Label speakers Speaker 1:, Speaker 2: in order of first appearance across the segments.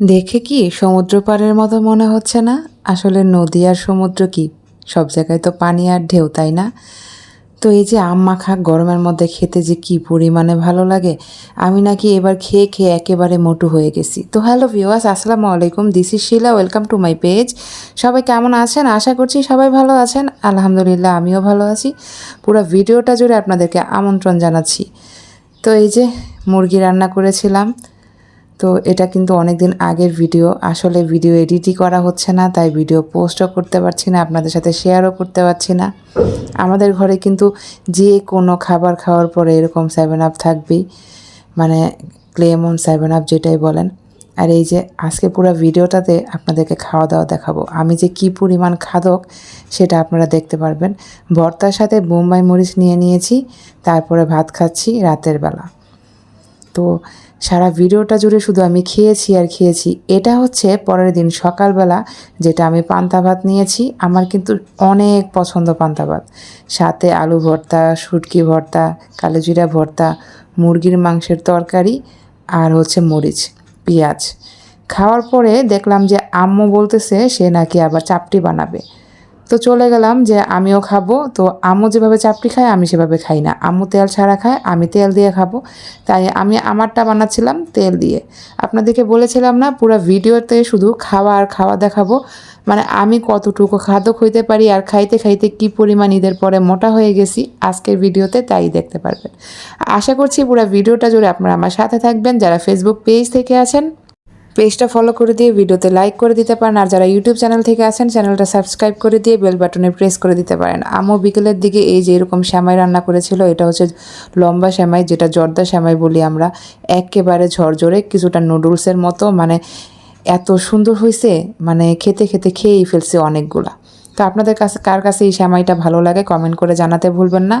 Speaker 1: দেখে কি সমুদ্র পাড়ের মতো মনে হচ্ছে না? আসলে নদী আর সমুদ্র কি? সব জায়গায় তো পানি আর ঢেউ, তাই না? তো এই যে আম মাখা গরমের মধ্যে খেতে যে কি পরিমাণে ভালো লাগে, আমি নাকি এবার খেয়ে খেয়ে একেবারে মোটু হয়ে গেছি। তো হ্যালো ভিওয়াস আসসালামু আলাইকুম, this is Shila, welcome to my page. সবাই কেমন আছেন? আশা করছি সবাই ভালো আছেন। আলহামদুলিল্লাহ, আমিও ভালো আছি। পুরো ভিডিওটা জুড়ে আপনাদেরকে আমন্ত্রণ জানাচ্ছি। তো এই যে মুরগি রান্না করেছিলাম তো এটা কিন্তু অনেক দিন আগের ভিডিও। আসলে ভিডিও এডিটই করা হচ্ছে না, তাই ভিডিও পোস্টও করতে পারছি না, আপনাদের সাথে শেয়ারও করতে পারছি না। আমাদের ঘরে কিন্তু যে কোনো খাবার খাওয়ার পরে এরকম সেভেন আপ থাকবেই মানে ক্লেমন সেভেন আপ যেটাই বলেন। আর এই যে আজকে পুরো ভিডিওটাতে আপনাদেরকে খাওয়া দাওয়া দেখাবো। আমি যে কি পরিমাণ খাদক সেটা আপনারা দেখতে পারবেন। ভর্তার সাথে বোম্বাই মরিচ নিয়ে নিয়েছি, তারপরে ভাত খাচ্ছি রাতের বেলা। তো সারা ভিডিওটা জুড়ে শুধু আমি খেয়েছি আর খেয়েছি। এটা হচ্ছে পরের দিন সকালবেলা যেটা আমি পান্তা ভাত নিয়েছি। আমার কিন্তু অনেক পছন্দ পান্তা ভাত। সাথে আলু ভর্তা, শুটকি ভর্তা কালোজিরা ভর্তা, মুরগির মাংসের তরকারি আর হচ্ছে মরিচ, পেঁয়াজ। খাওয়ার পরে দেখলাম যে আম্মু বলতেছে সে নাকি আবার চাপটি বানাবে। তো চলে গেলাম যে আমিও খাব। তো আম্মু যেভাবে চাপড়ি খায়, আমি সেভাবে খাই না। আম্মু তেল ছাড়া খায়, আমি তেল দিয়ে খাব। তাই আমি আমারটা বানাচ্ছিলাম তেল দিয়ে। আপনাদেরকে বলেছিলাম না, পুরো ভিডিওতে শুধু খাওয়া আর খাওয়া দেখাবো। মানে আমি কতটুকু খাদক হইতে পারি আর খাইতে খাইতে কি পরিমাণ ঈদের পরে মোটা হয়ে গেছি, আজকের ভিডিওতে তাই দেখতে পারবেন। আশা করছি পুরো ভিডিওটা জুড়ে আপনারা আমার সাথে থাকবেন। যারা ফেসবুক পেজ থেকে আছেন পেজটা ফলো করে দিয়ে ভিডিওতে লাইক করে দিতে পারেন। আর যারা ইউটিউব চ্যানেল থেকে আছেন চ্যানেলটা সাবস্ক্রাইব করে দিয়ে বেল বাটনে প্রেস করে দিতে পারেন। আমও বিকেলের দিকে এই যে এরকম শ্যামাই রান্না করেছিল, এটা হচ্ছে লম্বা শ্যামাই, যেটা জর্দা শ্যামাই বলি আমরা, একেবারে ঝরঝরে, কিছুটা নুডলসের মতো মানে এত সুন্দর হয়েছে মানে খেতে খেতে খেয়েই ফেলছে অনেকগুলা। তো আপনাদের কাছে, কার কাছে এই শ্যামাইটা ভালো লাগে কমেন্ট করে জানাতে ভুলবেন না।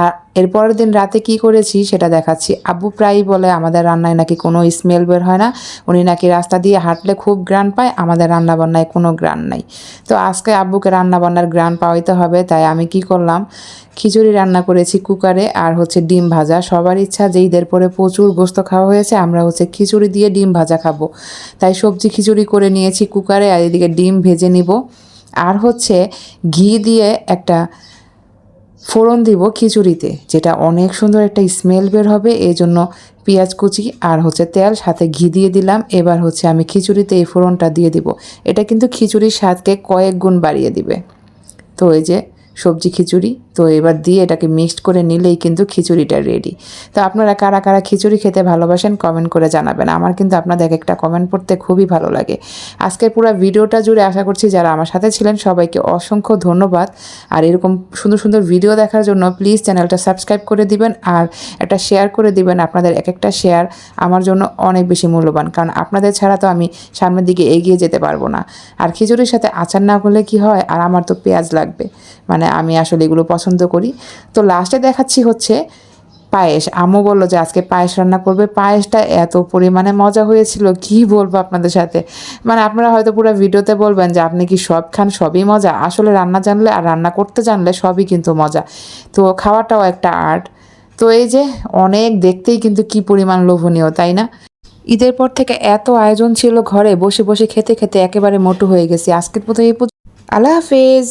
Speaker 1: আর এরপরের দিন রাতে কি করেছি সেটা দেখাচ্ছি। আব্বু প্রায়ই বলে আমাদের রান্নায় নাকি কোনো স্মেল বের হয় না। উনি নাকি রাস্তা দিয়ে হাঁটলে খুব গ্রান পায়, আমাদের রান্না বান্নায় কোনো গ্রান নাই। তো আজকে আব্বুকে রান্না বান্নার গ্রান পাওয়াইতে হবে, তাই আমি কি করলাম? খিচুড়ি রান্না করেছি কুকারে আর হচ্ছে ডিম ভাজা। সবার ইচ্ছা যে ঈদের পরে প্রচুর গোস্ত খাওয়া হয়েছে, আমরা হচ্ছে খিচুড়ি দিয়ে ডিম ভাজা খাব। তাই সবজি খিচুড়ি করে নিয়েছি কুকারে আর এদিকে ডিম ভেজে নিব। আর হচ্ছে ঘি দিয়ে একটা ফোড়ন দিব খিচুড়িতে, যেটা অনেক সুন্দর একটা স্মেল বের হবে। এই জন্য পেঁয়াজ কুচি আর হচ্ছে তেল সাথে ঘি দিয়ে দিলাম। এবার হচ্ছে আমি খিচুড়িতে এই ফোড়নটা দিয়ে দিব। এটা কিন্তু খিচুড়ির স্বাদকে কয়েক গুণ বাড়িয়ে দিবে। তো এই যে সবজি খিচুড়ি তো এবার দিয়ে এটাকে মিক্সড করে নিলেই কিন্তু খিচুড়িটা রেডি তো আপনারা কারা কারা খিচুড়ি খেতে ভালোবাসেন কমেন্ট করে জানাবেন। আমার কিন্তু আপনাদের এক একটা কমেন্ট পড়তে খুবই ভালো লাগে। আজকের পুরো ভিডিওটা জুড়ে আশা করছি যারা আমার সাথে ছিলেন, সবাইকে অসংখ্য ধন্যবাদ। আর এরকম সুন্দর সুন্দর ভিডিও দেখার জন্য প্লিজ চ্যানেলটা সাবস্ক্রাইব করে দিবেন আর একটা শেয়ার করে দিবেন। আপনাদের এক একটা শেয়ার আমার জন্য অনেক বেশি মূল্যবান। কারণ আপনাদের ছাড়া তো আমি সামনের দিকে এগিয়ে যেতে পারব না। আর খিচুড়ির সাথে আচার না করলে কি হয়? আর আমার তো পেঁয়াজ লাগবে। মানে আমি আসলে এগুলো পছন্দ করি। তো লাস্টে দেখাচ্ছি হচ্ছে পায়েস। আম্মু বলল যে আজকে পায়েস রান্না করবে। পায়েসটা এত পরিমাণে মজা হয়েছিল, কি বলব আপনাদের সাথে? মানে আপনারা হয়তো পুরো ভিডিওতে বলবেন যে আপনি কি সব খান, সবই মজা? আসলে রান্না জানলে আর রান্না করতে জানলে সবই কিন্তু মজা। তো খাওয়াটাও একটা আর্ট তো এই যে অনেক দেখতেই কিন্তু কি পরিমাণ লোভনীয়, তাই না? ঈদের পর থেকে এত আয়োজন ছিল ঘরে, বসে বসে খেতে খেতে একেবারে মোটু হয়ে গেছি। আজকের মতো এই আল্লাহ হাফেজ।